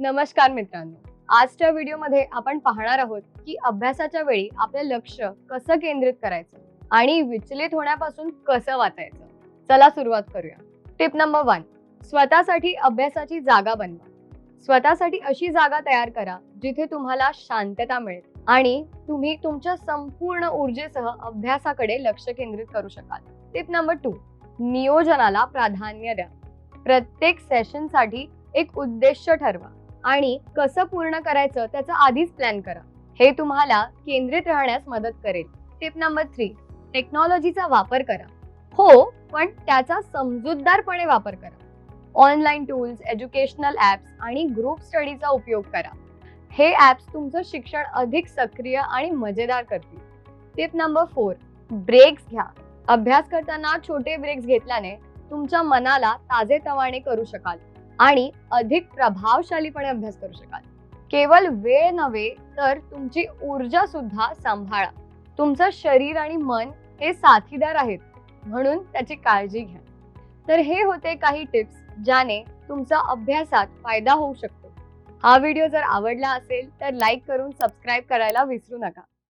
नमस्कार मित्रांनो. आजच्या व्हिडिओमध्ये आपण पाहणार आहोत की अभ्यासाच्या वेळी आपलं लक्ष कसं केंद्रित करायचं आणि विचलित होण्यापासून कसं वाचायचं. चला सुरुवात करूया. टिप नंबर वन स्वतःसाठी अभ्यासाची जागा बनवा. स्वतःसाठी अशी जागा तयार करा जिथे तुम्हाला शांतता मिळेल आणि तुम्ही तुमच्या संपूर्ण ऊर्जेसह अभ्यासाकडे लक्ष केंद्रित करू शकाल. टिप नंबर टू नियोजनाला प्राधान्य द्या. प्रत्येक सेशनसाठी एक उद्देश ठरवा. आणि कसं पूर्ण करायचं त्याचा आधीच प्लॅन करा. हे तुम्हाला केंद्रित राहण्यास मदत करेल. टिप नंबर थ्री टेक्नॉलॉजीचा वापर करा. हो पण त्याचा समजूतदारपणे वापर करा. ऑनलाईन टूल्स एज्युकेशनल ॲप्स आणि ग्रुप स्टडीचा उपयोग करा. हे ॲप्स तुमचं शिक्षण अधिक सक्रिय आणि मजेदार करतील. टिप नंबर फोर ब्रेक्स घ्या. अभ्यास करताना छोटे ब्रेक्स घेतल्याने तुमच्या मनाला ताजेतवाने करू शकाल. आणि अधिक प्रभावशालीपणे अभ्यास करू शकाल. केवळ वेळ नव्हे तर तुमची ऊर्जा सुद्धा सांभाळा. तुमचं शरीर आणि मन हे साथीदार आहेत म्हणून त्याची काळजी घ्या. तर हे होते काही टिप्स ज्याने तुमचा अभ्यासात फायदा होऊ शकतो. हा व्हिडिओ जर आवडला असेल तर लाईक करून सबस्क्राईब करायला विसरू नका.